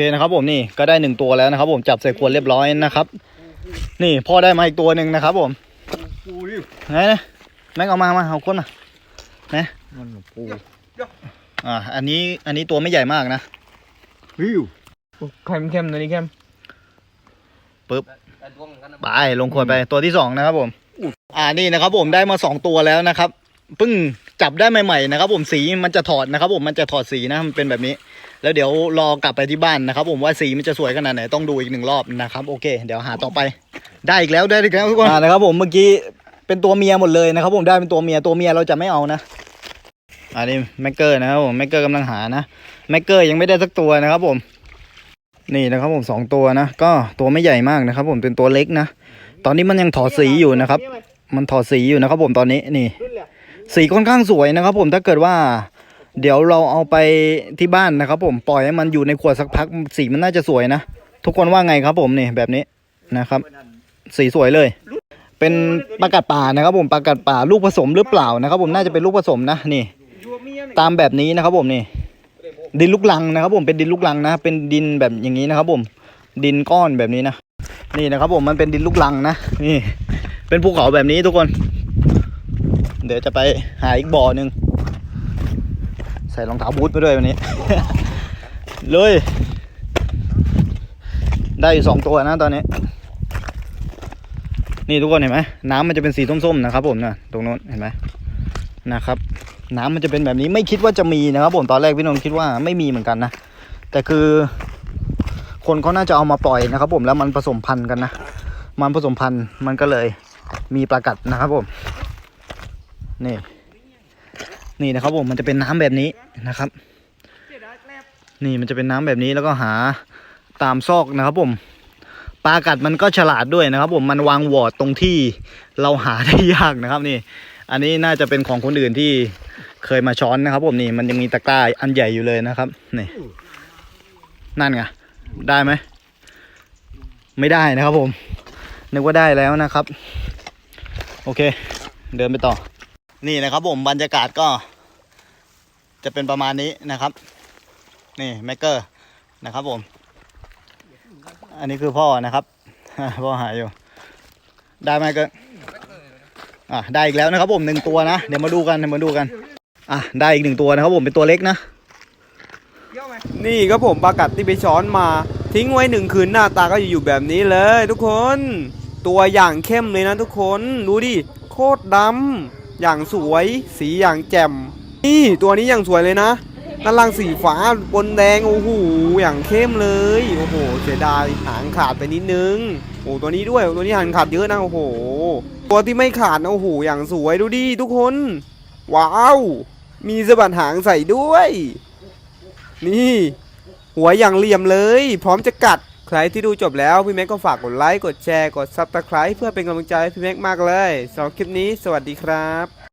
เคนะครับผมนี่ก็ได้หนึ่งตัวแล้วนะครับ ผมจับใส่ขวดเรียบร้อยนะครับ นี่พ่อได้มาอีกตัวหนึ่งนะครับ ผมปูดิไหนนะแม็กเอามามาเอาคนมานะมันปูอ่าอันนี้อันนี้ตัวไม่ใหญ่มากนะวิวเข้มเข้มตัวนี้เข้มไปลงขวดไปตัวที่สองนะครับ ผมอ่านี่นะครับ ผมได้มาสองตัวแล้วนะครับเพิ่งจับได้ใหม่ๆนะครับ ผมสีมันจะถอดนะครับ ผมมันจะถอดสีนะมันเป็นแบบนี้ แล้วเดี๋ยวรอกลับไปที่บ้านนะครับ ผมว่าสีมันจะสวยขนาดไหนต้องดูอีกหนึ่งรอบนะครับโอเค เดี๋ยวหาต่อไปได้อีกแล้วได้อีกแล้วทุกคนอ่านะครับ ผมเมื่อกี้เป็นตัวเมียหมดเลยนะครับ ผมได้เป็นตัวเมียตัวเมียเราจะไม่เอานะอันนี้แมกเกอร์นะครับผมแมกเกอร์กำลังหานะแมกเกอร์ยังไม่ได้สักตัวนะครับ ผม นี่นะครับผมสองตัวนะก็ตัวไม่ใหญ่มากนะครับ ผมเป็นตัวเล็กนะตอนนี้มันยังถอดสีอยู่นะครับ มันถอดสีอยู่นะครับ ผมตอนนี้นี่ สีค่อนข้างสวยนะครับ ผมถ้าเกิดว่า เดี๋ยวเราเอาไปที่บ้านนะครับผมปล่อยให้มันอยู่ในขวดสักพักสีมันน่าจะสวยนะ ทุกคนว่าไงครับผมนี่แบบนี้นะครับ สีสวยเลย เป็นปลากัดป่านะครับผมปลากัดป่าลูกผสมหรือเปล่านะครับผมน่าจะเป็นลูกผสมนะนี่ ตามแบบนี้นะครับผมนี่ ดินลูกลังนะครับ ผมเป็นดินลูกลังนะ เป็นดินแบบอย่างนี้นะครับ ผม ดินก้อนแบบนี้นะนี่นะครับผมมันเป็นดินลูกลังนะนี่ เป็นภูเขาแบบนี้ทุกคน เดี๋ยวจะไปหาอีกบ่อหนึ่ง ส่รองเท้าบูทไปด้วยวันนี้ เลย ได้อยู่สองตัวนะตอนนี้ นี่ทุกคนเห็นไหมน้ำมันจะเป็นสีส้มๆนะครับ ผมนะตรงโน้นเห็นไหมนะครับ น้ำมันจะเป็นแบบนี้ไม่คิดว่าจะมีนะครับ ผมตอนแรกพี่นนท์คิดว่าไม่มีเหมือนกันนะแต่คือ คนเขาน่าจะเอามาปล่อยนะครับ ผมแล้วมันผสมพันธุ์กันนะมันผสมพันธุ์มันก็เลยมีปลากัดนะครับผมนี่ นี่นะครับผมมันจะเป็นน้ำแบบนี้นะครับ นี่มันจะเป็นน้ำแบบนี้แล้วก็หาตามซอกนะครับผมปลากัดมันก็ฉลาดด้วยนะครับ ผมมันวางวอดตรงที่เราหาได้ยากนะครับนี่ อันนี้น่าจะเป็นของคนอื่นที่เคยมาช้อนนะครับ ผมนี่มันยังมีตะกร้าอันใหญ่อยู่เลยนะครับนี่นั่นไงได้ไหมไม่ได้นะครับผม นึกว่าได้แล้วนะครับ โอเค เดินไปต่อ นี่นะครับผมบรรยากาศก็ จะเป็นประมาณนี้นะครับ นี่แมกเกอร์นะครับผม อันนี้คือพ่อนะครับ พ่อหายอยู่ ได้ไหมเกอร์อะได้อีกแล้วนะครับผมหนึ่งตัวนะเดี๋ยวมาดูกันเดี๋ยวมาดูกันอะได้อีกหนึ่งตัวนะครับผมเป็นตัวเล็กนะนี่ครับผมปลากัดที่ไปช้อนมา ทิ้งไว้หนึ่งคืนหน้าตาก็อยู่แบบนี้เลย ทุกคน ตัวอย่างเข้มเลยนะทุกคน ดูดิโคตรดำ อย่างสวยสีอย่างแจ่ม นี่ตัวนี้อย่างสวยเลยนะด้านล่างสีฟ้าบนแดงโอ้โหอย่างเข้มเลยโอ้โหเสียดายหางขาดไปนิดนึงโอ้ตัวนี้ด้วยตัวนี้หางขาดเยอะนะโอ้โห ตัวที่ไม่ขาดนะโอ้โหอย่างสวยดูดิทุกคน ว้าว มีสะบัดหางใส่ด้วย นี่ หัวอย่างเหลี่ยมเลย พร้อมจะกัด ใครที่ดูจบแล้วพี่แม็กก็ฝากกดไลค์ กดแชร์ กดซับสไคร b e เพื่อเป็นกำลังใจให้พี่แม็กมากเลยสำหรับคลิปนี้ สวัสดีครับ